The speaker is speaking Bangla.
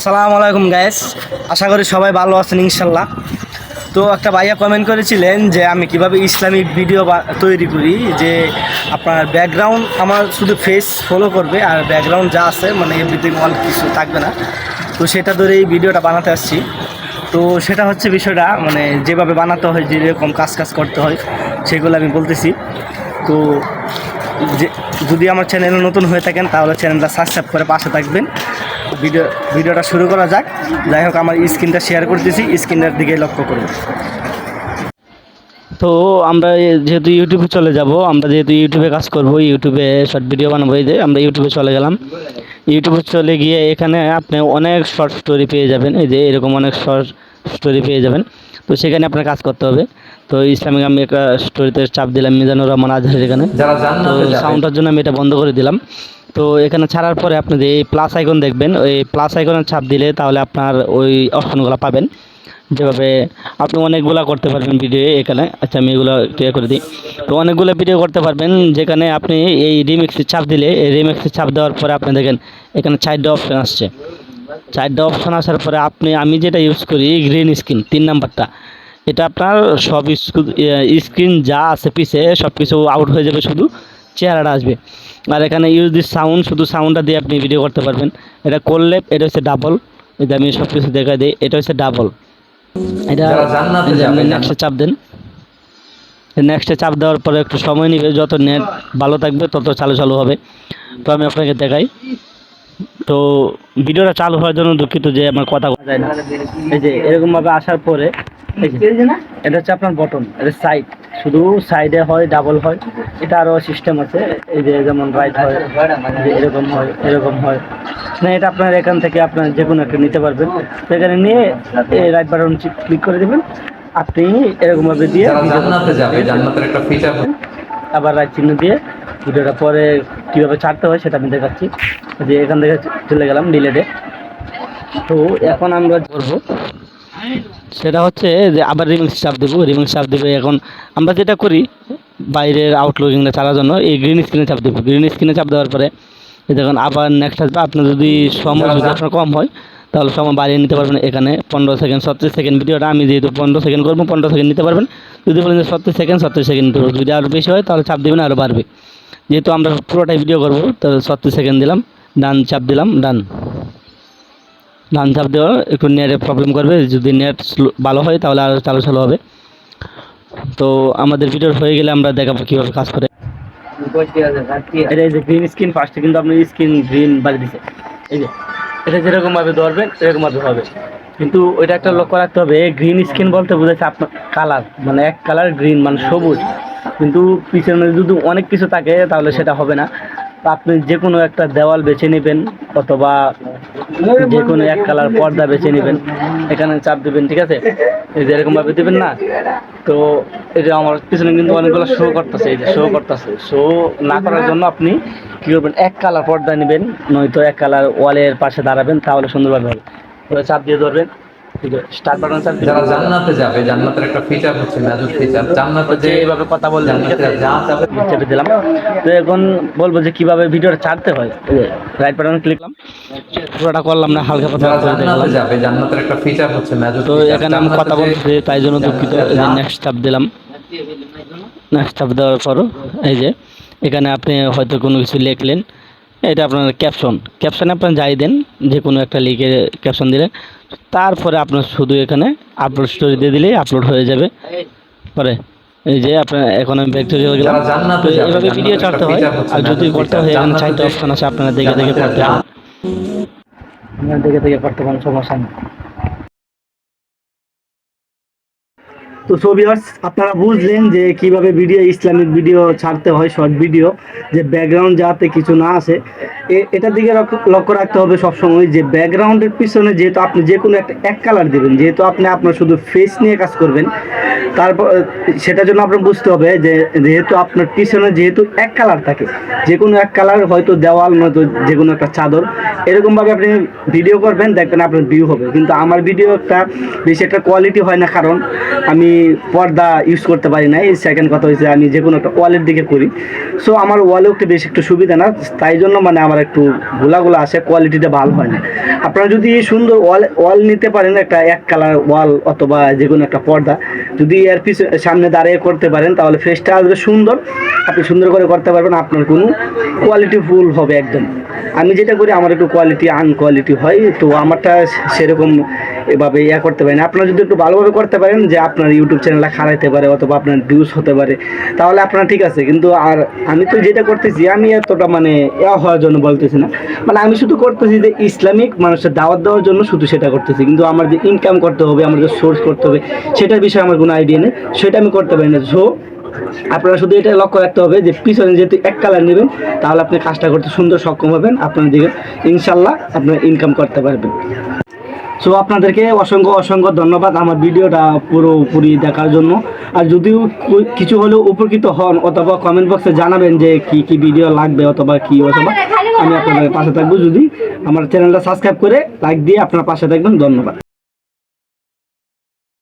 সালাম আলাইকুম গ্যাস আশা করি সবাই ভালো আছেন, ইনশাল্লাহ। তো একটা ভাইয়া কমেন্ট করেছিলেন যে, আমি কীভাবে ইসলামিক ভিডিও তৈরি করি, যে আপনার ব্যাকগ্রাউন্ড আমার শুধু ফেস ফলো করবে, আর ব্যাকগ্রাউন্ড যা আছে মানে এভরিথিং অল কিছু থাকবে না। তো সেটা ধরে এই ভিডিওটা বানাতে আসছি। তো সেটা হচ্ছে বিষয়টা মানে যেভাবে বানাতে হয়, যেরকম কাজ কাজ করতে হয়, সেগুলো আমি বলতেছি। তো যে, যদি আমার চ্যানেলে নতুন হয়ে থাকেন, তাহলে চ্যানেলটা সাবস্ক্রাইব করে পাশে থাকবেন। ভিডিও ভিডিওটা শুরু করা যাক। যাই হোক আমার স্ক্রিনটা শেয়ার করতেছি স্ক্রিনের দিকে লক্ষ্য করুন। তো আমরা যেহেতু ইউটিউবে চলে যাব আমরা যেহেতু ইউটিউবে কাজ করব ইউটিউবে শর্ট ভিডিও বানাবো এই যে আমরা ইউটিউবে চলে গেলাম। ইউটিউবে চলে গিয়ে এখানে আপনি অনেক শর্ট স্টোরি পেয়ে যাবেন এই যে এরকম অনেক শর্ট স্টোরি পেয়ে যাবেন। তো সেখানে আপনার কাজ করতে হবে। তো ইসলামিক আমি একটা স্টোরিতে চাপ দিলাম মিজানুর রহমান আজহারের এখানে। যারা তো সাউন্ডটার জন্য আমি এটা বন্ধ করে দিলাম। তো এখানে ছাড়ার পরে আপনি যে এই প্লাস আইকন দেখবেন, ওই প্লাস আইকনের ছাপ দিলে তাহলে আপনার ওই অপশনগুলো পাবেন। যেভাবে আপনি অনেকগুলা করতে পারবেন ভিডিও এখানে। আচ্ছা আমি এগুলো ক্লিয়ার করে দিই। তো অনেকগুলো ভিডিও করতে পারবেন, যেখানে আপনি এই রিমিক্সের ছাপ দিলে, এই রিমিক্সের ছাপ দেওয়ার পরে আপনি দেখেন, এখানে চারটে অপশন আসছে। চারটে অপশন আসার পরে আপনি, আমি যেটা ইউজ করি গ্রিন স্ক্রিন তিন নাম্বারটা। এটা আপনার সব স্ক্রিন যা আছে পিছে সব কিছু আউট হয়ে যাবে শুধু, চেহারাটা আসবে। আর এখানে ইউজ দিস সাউন্ড শুধু সাউন্ডটা দিয়ে আপনি ভিডিও করতে পারবেন। এটা করলে এটা হচ্ছে ডাবল এটা আমি সব কিছু দেখা দিই এটা হচ্ছে ডাবল এটা নেক্সটে চাপ দেন। নেক্সটে চাপ দেওয়ার পরে একটু সময় নেবে যত নেট ভালো থাকবে তত চালু চালু হবে। তো আমি আপনাকে দেখাই। তো ভিডিওটা চালু হওয়ার জন্য দুঃখিত যে আমার কথা বলা যায় না। এই যে এরকমভাবে আসার পরে এটা হচ্ছে আপনার বটন এটা সাইড শুধু সাইডে হয় ডাবল হয় এটা আরও সিস্টেম আছে। এই যে যেমন রাইট হয় যে এরকম হয় এরকম হয়। না এটা আপনার এখান থেকে আপনার যে কোনো একটা নিতে পারবেন। এখানে নিয়ে এই রাইট বাটন ক্লিক করে দেবেন। আপনি এরকমভাবে দিয়ে আবার রাইট চিহ্ন দিয়ে ভিডিওটা পরে কীভাবে ছাড়তে হয় সেটা আমি দেখাচ্ছি। যে এখান থেকে চলে গেলাম ডিলেটে তো এখন আমরা করব সেটা হচ্ছে যে আবার রিমিক্স চাপ দেবো রিমিক্স চাপ দেবে এখন আমরা যেটা করি, বাইরের আউটলুকিংটা চালার জন্য এই গ্রিন স্ক্রিনে চাপ দেবো। গ্রিন স্ক্রিনে চাপ দেওয়ার পরে দেখুন আবার নেক্সট আসবে। আপনার যদি সময় যদি আপনার কম হয়, তাহলে সময় বাড়িয়ে নিতে পারবেন। এখানে পনেরো সেকেন্ড ছত্রিশ সেকেন্ড ভিডিওটা আমি যেহেতু পনেরো সেকেন্ড করব, পনেরো সেকেন্ড নিতে পারবেন। যদি বলেন যে ছত্রিশ সেকেন্ড ছত্রিশ সেকেন্ড নিতে যদি আরও বেশি হয়, তাহলে চাপ দেবেন আরও বাড়বে। যেহেতু আমরা পুরোটাই ভিডিও করব, তাহলে ছত্রিশ সেকেন্ড দিলাম ডান চাপ দিলাম ডান ডান চাপ দেওয়া, একটু নেটে প্রবলেম করবে, যদি নেট ভালো হয় তাহলে আরও চালু চালু হবে। তো আমাদের ভিডিও হয়ে গেলে আমরা দেখাবো কীভাবে কাজ করে। এটা এই যে গ্রিন স্ক্রিন ফার্স্টে কিন্তু আপনার স্ক্রিন গ্রিন বাজে দিছে। এই যে, এটা যেরকমভাবে ধরবেন এরকমভাবে হবে। কিন্তু ওইটা একটা লক্ষ্য রাখতে হবে গ্রিন স্ক্রিন বলতে বোঝাচ্ছে আপনার কালার মানে এক কালার গ্রিন মানে সবুজ। কিন্তু পিছনে যদি অনেক কিছু থাকে, তাহলে সেটা হবে না। আপনি যে কোনো একটা দেওয়াল বেছে নেবেন, অথবা যে কোনো এক কালার পর্দা বেছে নেবেন। এখানে চাপ দেবেন, ঠিক আছে? এই যে এরকমভাবে দেবেন না? তো এই যে আমার পিছনে কিন্তু অনেকগুলো শো করতেছে, এই যে শো করতেছে। শো না করার জন্য আপনি কী করবেন? এক কালার পর্দা নেবেন, নয়তো এক কালার ওয়ালের পাশে দাঁড়াবেন, তাহলে সুন্দরভাবে হবে। চাপ দিয়ে ধরবেন। স্টার্ট বাটন চাপ যারা জান্নাতে যাবে জান্নাতের একটা ফিচার হচ্ছে ম্যাজিক ফিচার জান্নাতে যে যে এইভাবে কথা বললেন ঠিক আছে। জান্নাতে যা চাবে। চেপে দিলাম। তো এখন বলব যে কীভাবে ভিডিওটা ছাড়তে হয়। রাইট বাটন ক্লিক করলাম। পুরোটা করলাম না হালকা কথা জান্নাতে যাবে জান্নাতের একটা ফিচার হচ্ছে ম্যাজিক তো এখানে আমি কথা বলতেছি তাই জন্য দুঃখিত। নেক্সট দিলাম। নেক্সট দেওয়ার পর এই যে এখানে আপনি হয়তো কোনো কিছু লিখলেন। এটা আপনার ক্যাপশন ক্যাপশনে আপনার যাই দেন যে কোনো একটা লিখে ক্যাপশন দিলেন তারপরে আপনার শুধু এখানে আপলোড স্টোরি দিয়ে দিলেই আপলোড হয়ে যাবে। পরে এই যে আপনার এখন আমি ব্যাক চলে গেলাম। যারা জান্নাতে তো যাবে, এভাবে ভিডিও ছাড়তে হয়। আর যদি করতে। হয় এখানে চারটে অপশন আছে আপনারা দেখে দেখে পড়তে করতে হয় আপনারা দেখে দেখে করতে পারেন সমস্যা নেই। তো সো ভিউয়ার্স আপনারা বুঝলেন যে কীভাবে ভিডিও ইসলামিক ভিডিও ছাড়তে হয় শর্ট ভিডিও যে ব্যাকগ্রাউন্ড যাতে কিছু না আসে। এটার দিকে লক্ষ্য রাখতে হবে সবসময় যে ব্যাকগ্রাউন্ডের পিছনে যেহেতু আপনি যে কোনো একটা, এক কালার দেবেন, যেহেতু আপনি আপনার শুধু ফেস নিয়ে কাজ করবেন তারপর, সেটার জন্য আপনার বুঝতে হবে যে যেহেতু আপনার পিছনে যেহেতু এক কালার থাকে, যে কোনো এক কালার হয়তো দেওয়াল নয়তো যে কোনো একটা চাদর, এরকমভাবে আপনি ভিডিও করবেন, দেখবেন আপনার ভিউ হবে। কিন্তু আমার ভিডিও একটা বেশি একটা কোয়ালিটি হয় না, কারণ আমি পর্দা ইউজ করতে পারি না এই সেকেন্ড কথা হয়েছে আমি যে কোনো একটা ওয়ালের দিকে করি। সো আমার ওয়ালেও একটু বেশি একটু সুবিধা না, তাই জন্য মানে আমার একটু গোলাগুলো আসে কোয়ালিটিটা ভালো হয় না। আপনারা যদি সুন্দর ওয়াল ওয়াল নিতে পারেন একটা এক কালার ওয়াল অথবা যে কোনো একটা পর্দা, যদি এর পিছনে সামনে দাঁড়িয়ে করতে পারেন, তাহলে ফেসটা আসবে সুন্দর। আপনি সুন্দর করে করতে পারবেন, আপনার কোনো কোয়ালিটি ফুল হবে একদম। আমি যেটা করি, আমার একটু কোয়ালিটি আনকোয়ালিটি হয়, তো আমারটা সেরকম এভাবে ইয়া করতে পারি না আপনারা যদি একটু ভালোভাবে করতে পারেন যে আপনার ইউটিউব চ্যানেলটা খারাইতে পারে অথবা আপনার ভিউজ হতে পারে, তাহলে আপনার ঠিক আছে। কিন্তু আর আমি তো যেটা করতেছি, আমি এতটা মানে ইয়া হওয়ার জন্য বলতেছি না। মানে আমি শুধু করতেছি যে ইসলামিক মানুষের দাওয়াত দেওয়ার জন্য শুধু সেটা করতেছি। কিন্তু আমার যে ইনকাম করতে হবে, আমার যে সোর্স করতে হবে, সেটার বিষয়ে আমার কোনো আইডিয়া নেই। সেটা আমি করতে পারি না। সো আপনারা শুধু এটা লক্ষ্য রাখতে হবে যে পিছনে যেহেতু এক কালার নেবেন, তাহলে আপনি কাজটা করতে সুন্দর সক্ষম হবেন। আপনার দিকে ইনশাল্লাহ আপনার ইনকাম করতে পারবেন। সো আপনাদেরকে অসংখ্য অসংখ্য ধন্যবাদ আমার ভিডিওটা পুরোপুরি দেখার জন্য। আর যদিও কিছু হলেও উপকৃত হন অথবা কমেন্ট বক্সে জানাবেন যে কি কি ভিডিও লাগবে অথবা কি অথবা আমি আপনাদের পাশে থাকব। যদি আমার চ্যানেলটা সাবস্ক্রাইব করে লাইক দিয়ে আপনার পাশে থাকবেন ধন্যবাদ।